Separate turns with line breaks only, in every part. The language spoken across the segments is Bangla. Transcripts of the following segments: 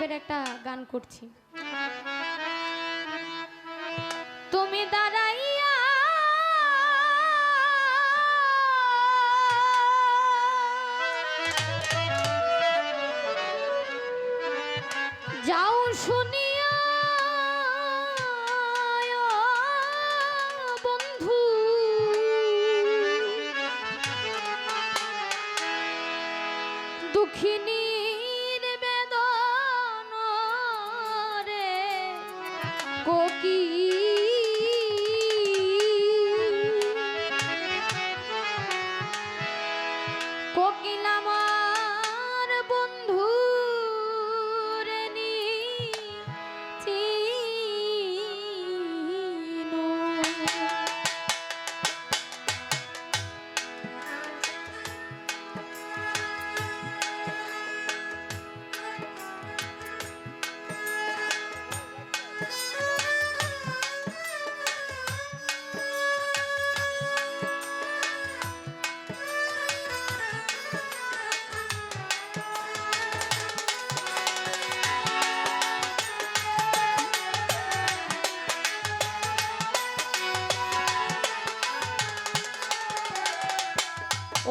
সাহেবের একটা গান করছি। তুমি দাঁড়াইয়া যাও শুনিয়া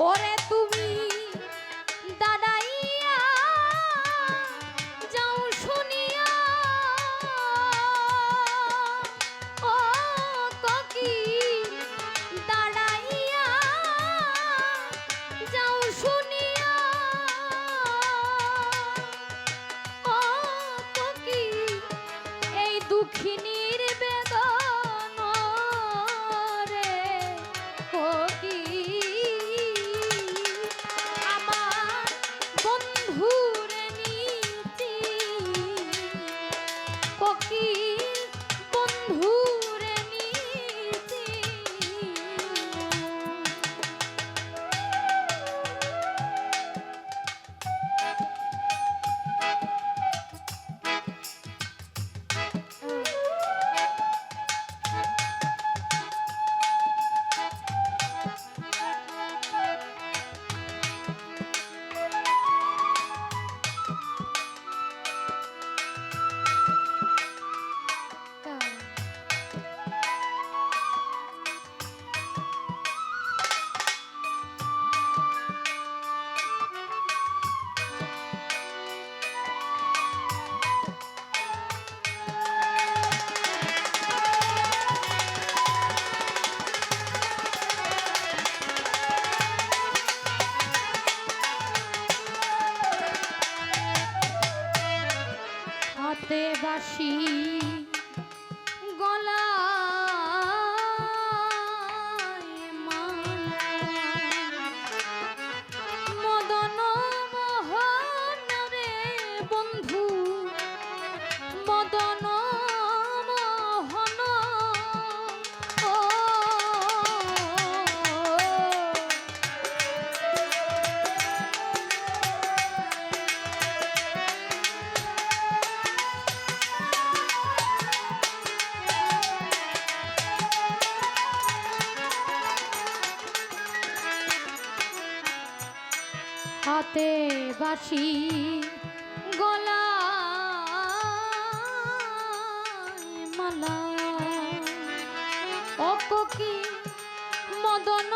ওরে তুমি দাঁড়াইয়া যাও শুনিয়া। ও ককি দাঁড়াইয়া শুনিয়া। ও ককি এই দুঃখিনীর বেদন বাসি গলা মালা অপকি মদন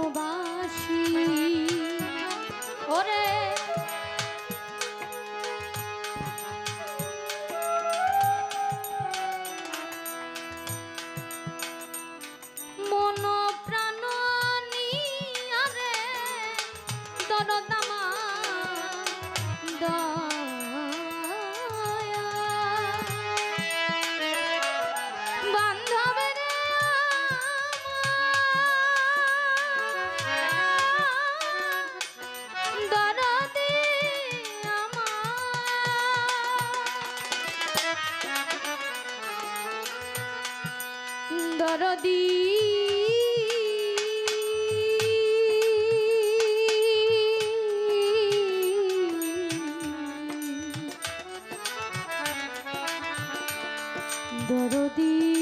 ভালোবাসি। ওরে যদি দরদী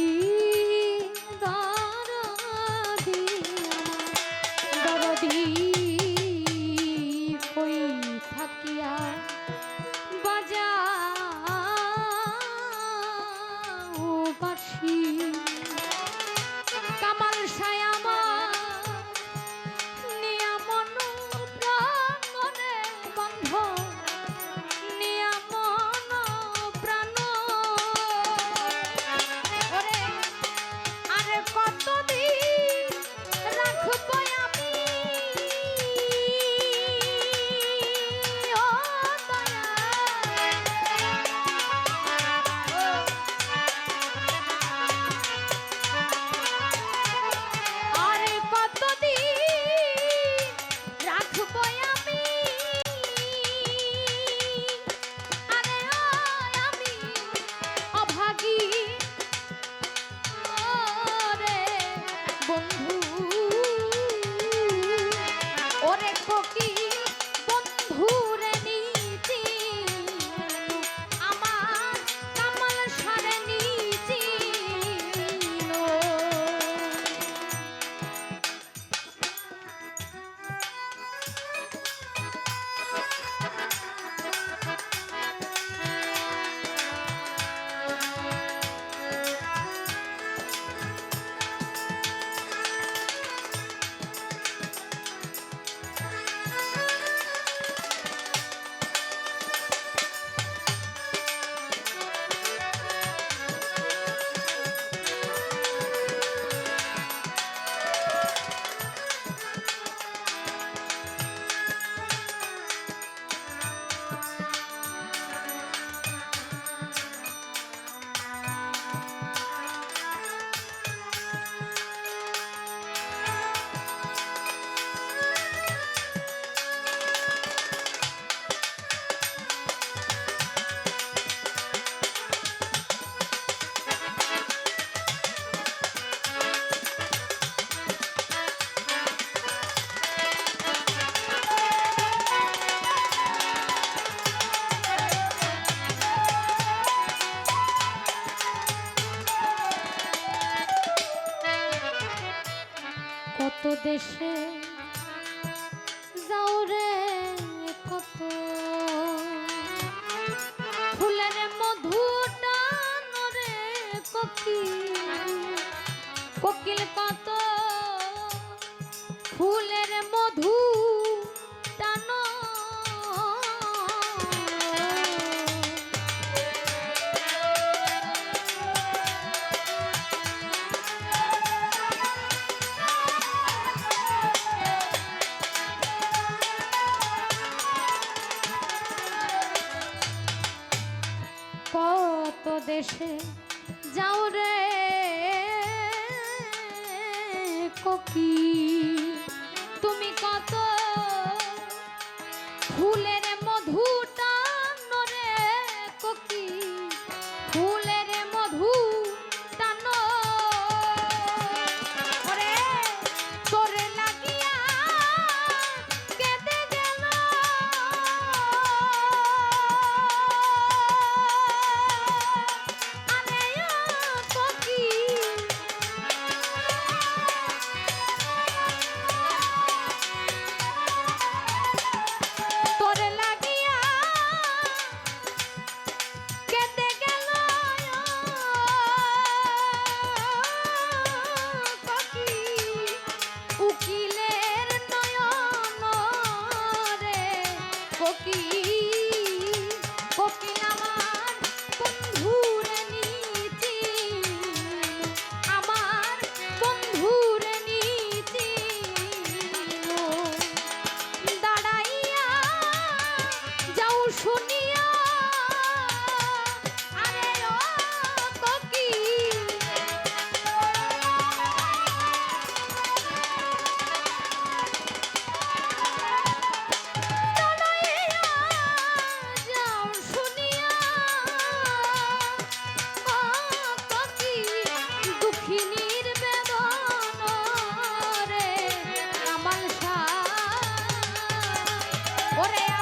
শেষে দেশে যাও রে কোকি। তুমি কত ফুলের মধুর ওরে